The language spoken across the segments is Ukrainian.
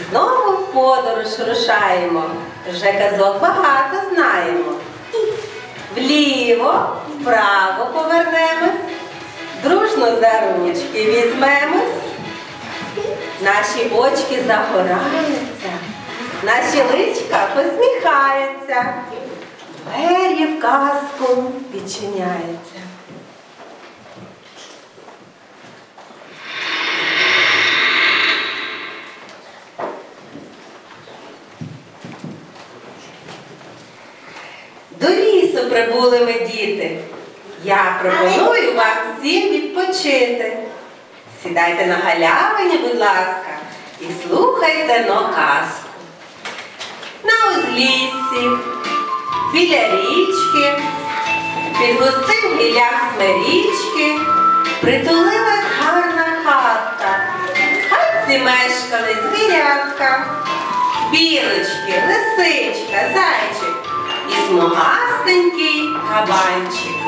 Знову в подорож рушаємо, вже казок багато знаємо. Вліво, вправо повернемось, дружно за ручки візьмемось. Наші очки загораються, наші личка посміхаються, двері в казку відчиняються. До лісу прибули ми діти. Я пропоную вам всім відпочити. Сідайте на галявині, будь ласка, і слухайте но казку. На узліссі, біля річки, під густим гіллям смирічки притулилась гарна хатка. В хатці мешкали звірятка, білочки, лисичка, зайчик і смугастенький кабанчик.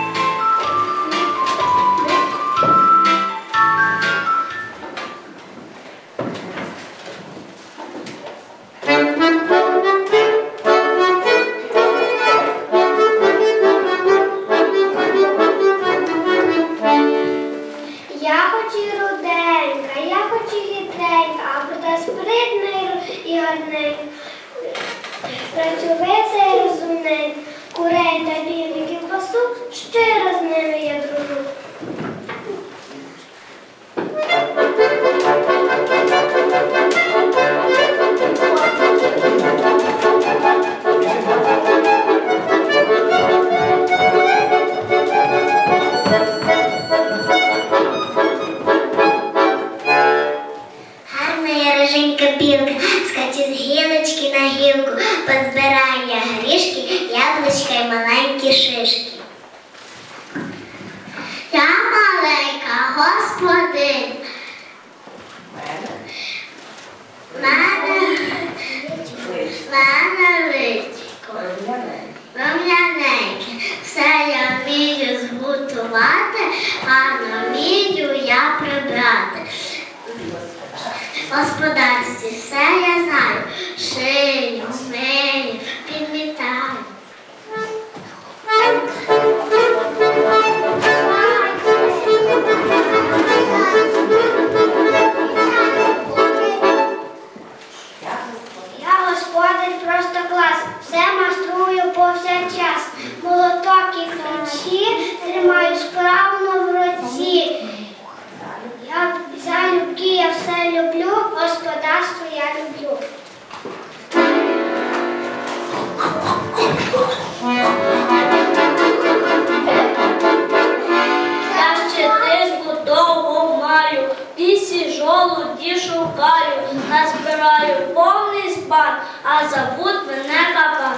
назбираю повний спан, а забудь мене капан.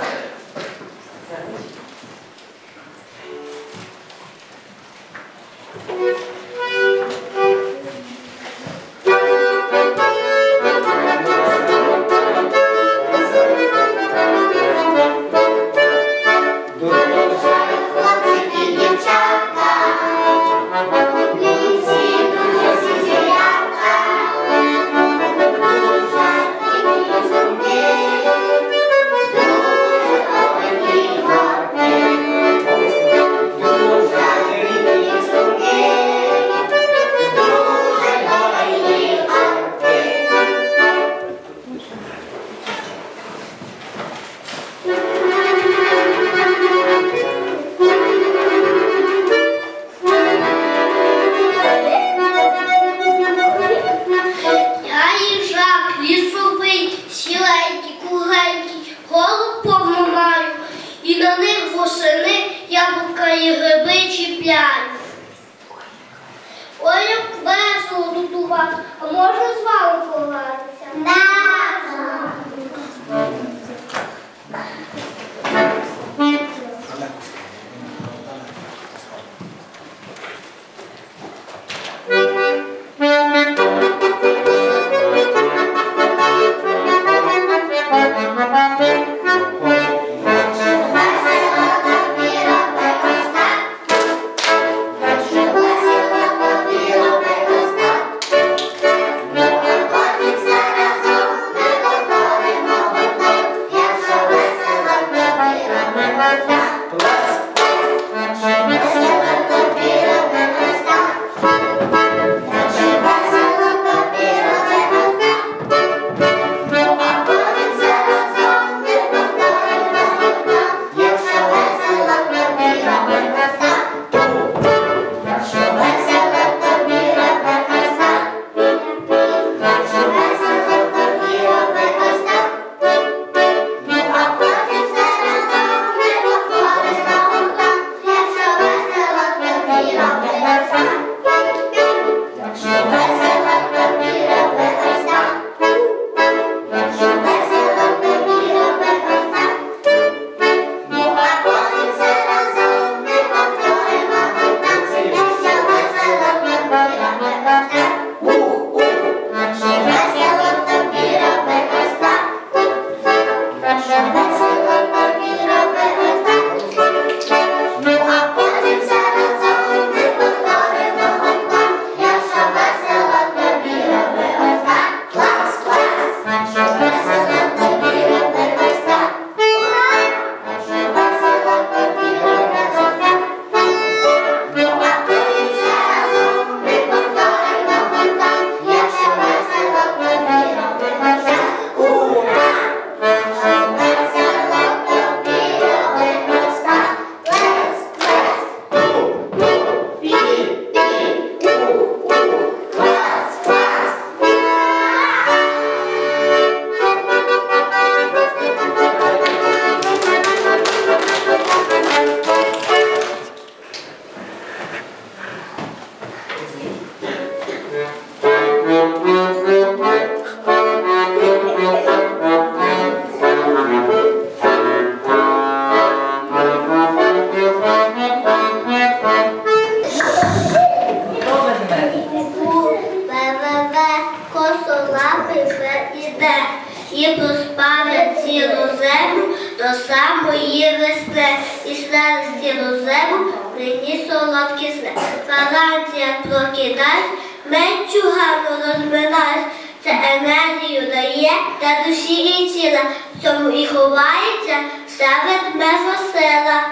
І проспавлять цілу зиму до самої весни, і снесть цілу зиму нині солодкі сни. Вранці, як прокидаєш, мечу гарно розминаєш, це енергію дає для душі і тіла, в цьому і ховається вся ведмежа сила.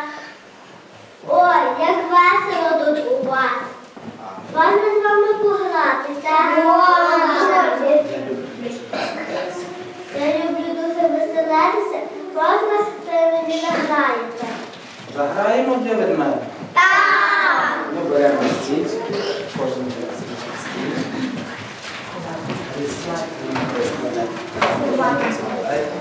Ой, як весело тут у вас. Можна з вами погратися? Я люблю дуже веселитися. Можна ви мені награєте? Заграємо для ведмедя. Так! Ми беремо стільчики, кожен бере свій стіль. Складайте.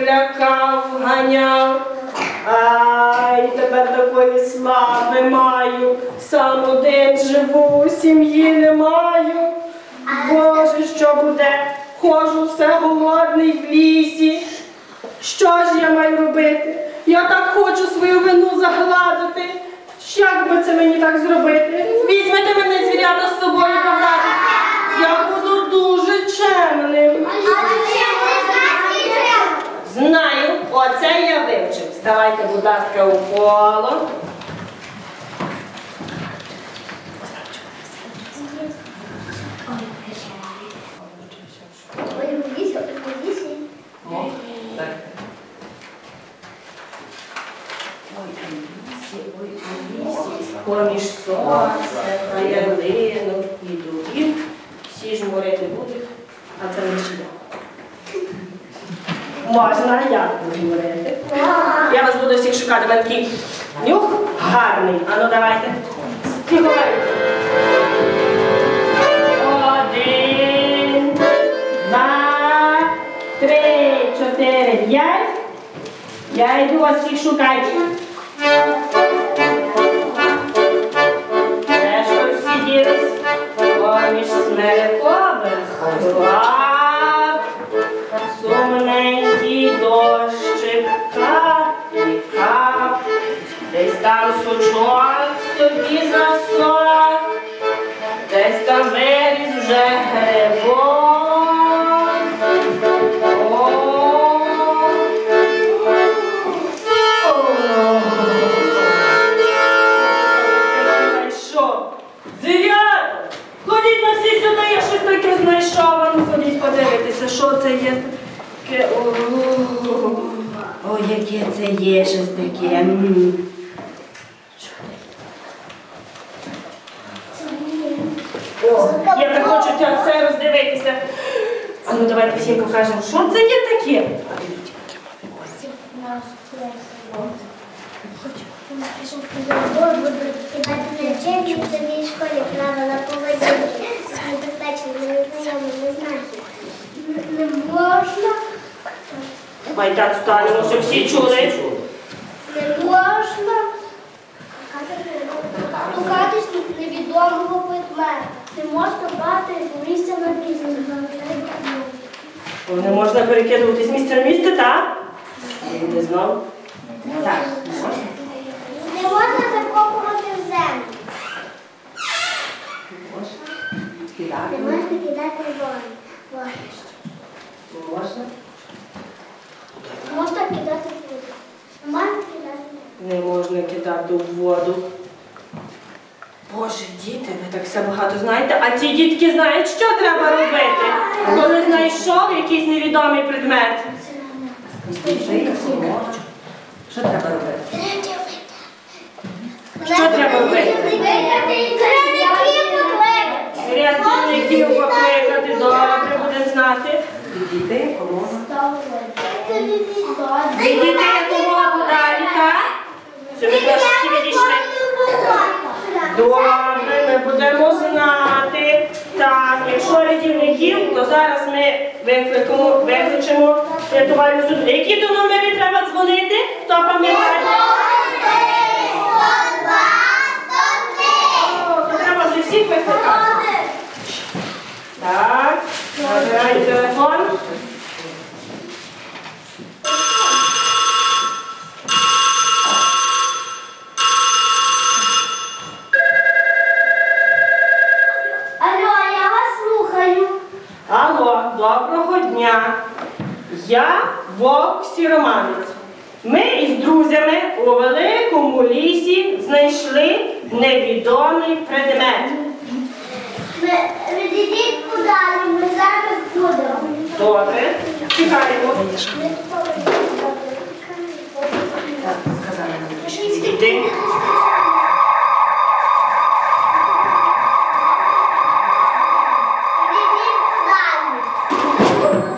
Лякав, ганяв. Ай, тепер такої слави маю, сам один живу, сім'ї не маю. Боже, що буде? Хожу все голодний в лісі. Що ж я маю робити? Я так хочу свою вину загладити. Як би це мені так зробити? Візьмете мене звірята з собою пограти. Я буду дуже чемним. Знаю, оце я вивчив. Ставайте, будь ласка, у коло. поміж сонця, ялинок і дубів. Всі ж морити будуть, а це лише я. Можна, я буду морити. Я вас буду всіх шукати, в мене такий нюх гарний. Ану, давайте. Тихо. Один, два, три, чотири, п'ять. Я йду вас всіх шукати. Це є. Таке. О, яке це є щось таке. Я так хочу це роздивитися. А ну давайте всім покажемо, що це є таке. Що в школі правила поведінки? Небезпечно, незнайомі, не знаєш. Не можна, так станемо, щоб всі чули. не можна торкатись невідомого предмета. Не можна брати з місця на місце. Не можна перекидувати з місця на місце, так? Я Не знав. Так, не можна. Не можна закопувати в землю. Не можна кидати вогонь. Можна. Можна кидати в воду. Не можна кидати в воду. Не можна кидати у воду. Боже, діти, ви так все багато знаєте. А ці дітки знають, що треба робити, коли знайшов якийсь невідомий предмет. Що треба робити? Що треба робити? Рятівників покликати, добре, будемо знати. Підійти, кому? Відійти якомога подалі, так? Відійшли. Добре, ми будемо знати. Так, якщо рятівників, то зараз ми викликаємо, викличемо рятувальну суд. Які то номери треба дзвонити? Хто пам'ятає? Треба вже всіх викликати. Так, набираю телефон. Алло, я вас слухаю. Алло, доброго дня. Я Вовк Сіроманець. Ми із друзями у великому лісі знайшли невідомий предмет. Відійдіть подалі, ми зараз будемо. Добре, чекаємо. Сказали нам трішки. Іди. Відійдіть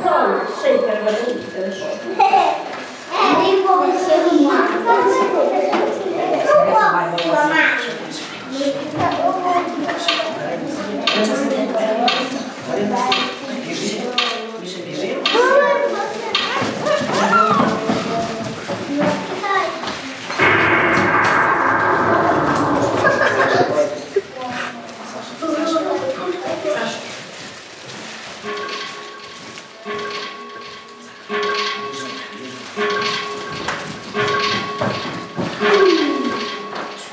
подалі. Ще й перевернути. що? Біжи. Більше біжи.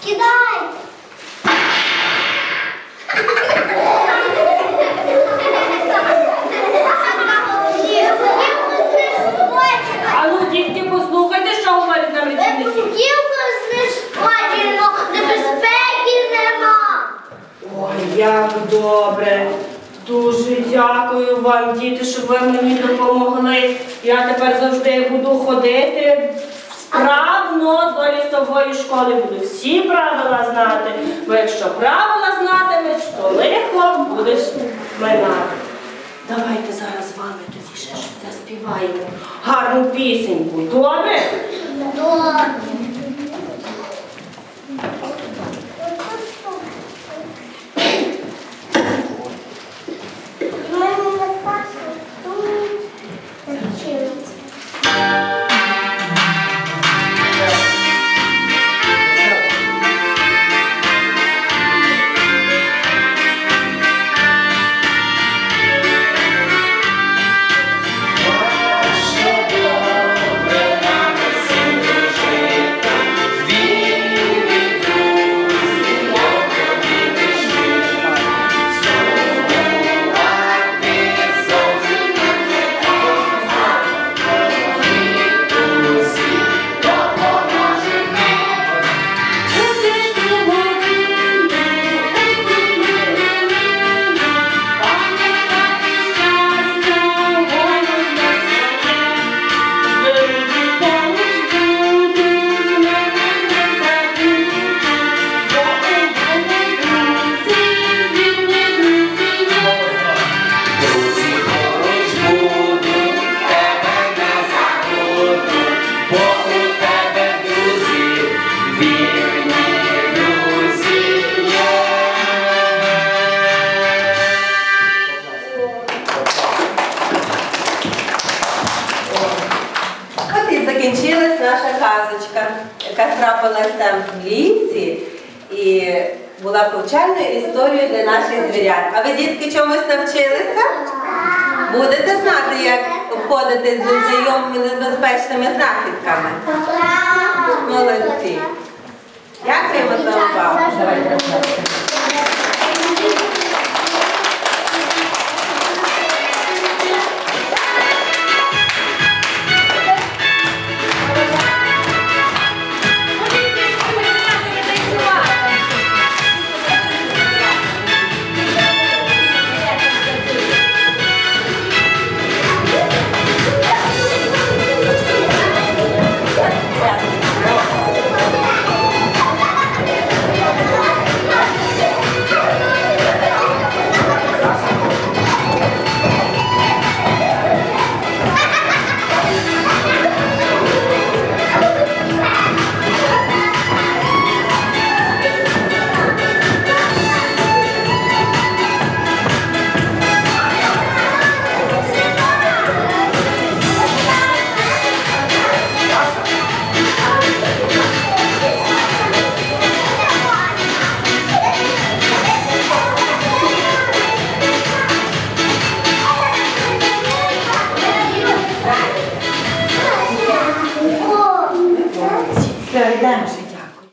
Кидай! А ну, дітки, послухайте, що говорять нам рятівники. Дівку знешкоджено, небезпеки нема. Ой, як добре. Дуже дякую вам, діти, що ви мені допомогли. Я тепер завжди буду ходити справно до лісової школи, буду всі правила знати. Бо якщо правила знатимеш, то лихо будеш минати. Давайте зараз з вами тоді ще щось заспіваємо. Гарну пісеньку, добре? Друзі історією для наших звірят. А ви, дітки, чомусь навчилися? Будете знати, як обходитись з небезпечними знахідками? Молодці.